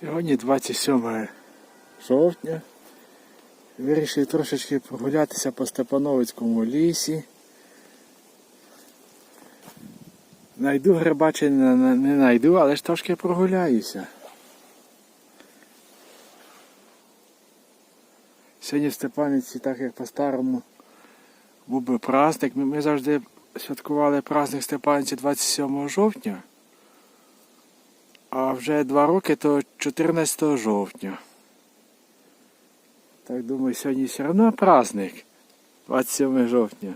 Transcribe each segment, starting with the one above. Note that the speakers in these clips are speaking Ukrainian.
Сьогодні 27 жовтня. Вирішив трошечки прогулятися по Степановицькому лісі. Найду гриба чи не, найду, але ж трошки прогуляюся. Сьогодні в Степаниці, так як по-старому, був би праздник. Ми, ми завжди святкували праздник Степаниці 27 жовтня. А вже два роки то 14 жовтня. Так думаю, сьогодні все одно праздник. 27 жовтня.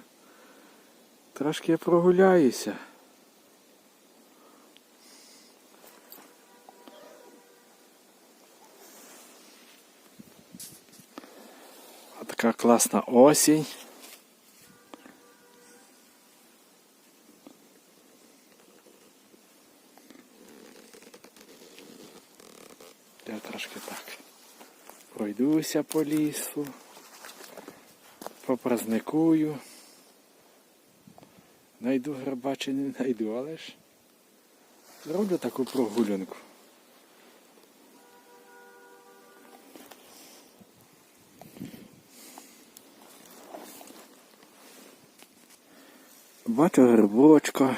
Трошки прогуляюся. А така класна осінь. Я трошки так пройдуся по лісу, попразникую. Найду гриба чи не найду, але ж зроблю таку прогулянку. Бачу грибочка.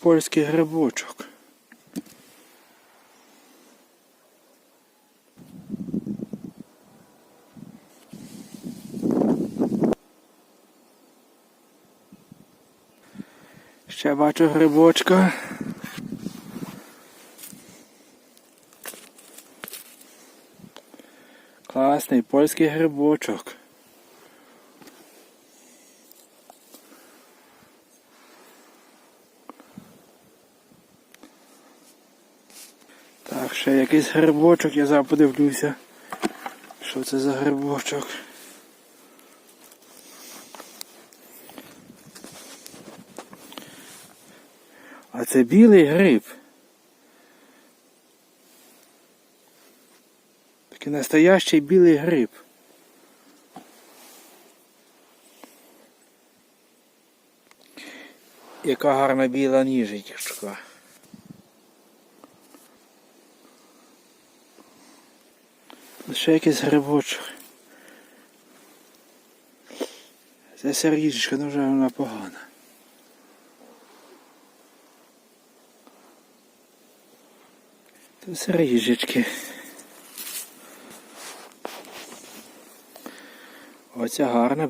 Польський грибочок. Ще бачу грибочка. Класний польський грибочок. Так, ще якийсь грибочок, я зараз подивлюся. Що це за грибочок? А це білий гриб. Такий настоящий білий гриб. Яка гарна біла ніжечка. Ще якийсь грибочок. Це сердічка, ну вже вона погана. Тут сердічки. Оця гарна